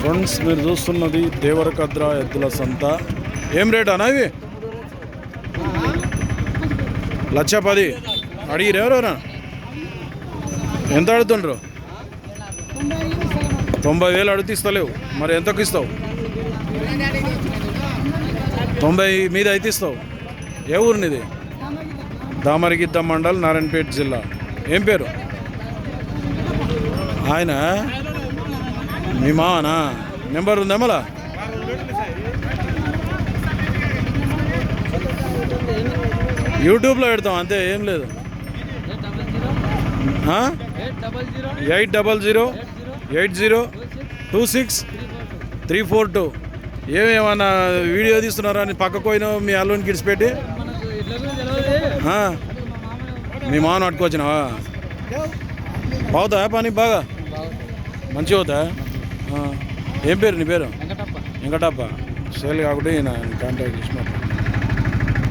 Friends మీరు చూస్తున్నది దేవరకద్ర ఎద్దుల సంత. ఏం రేట్ అన్న ఇవి? లక్ష పది. అడిగిరు ఎవరెవరా ఎంత అడుగుతుండ్రు? తొంభై వేలు అడుగుతూ ఇస్తలేవు మరి ఎంతకు ఇస్తావు? తొంభై మీద అయితే ఇస్తావు. ఏ ఊరినిది? దామరిగిద్ద మండల్ నారాయణపేట జిల్లా. ఏం పేరు? ఆయన మీ మావనా నెంబర్ ఉందా మళ్ళా? యూట్యూబ్లో పెడతాం అంతే ఏం లేదు. Eight double zero eight zero two six three four two. ఏమేమన్నా video తీస్తున్నారా? అని పక్కకు పోయిన మీ అల్లుని కిడిచిపెట్టి పెట్టి. మీ మామను పట్టుకొచ్చినావా? అవుతా పని బాగా? మంచిగా అవుతా ఏం పేరు నీ పేరు? వెంకటప్ప. సేల్ కాకుండా ఈయన కాంటాక్ట్ చేసి మాట్లాడు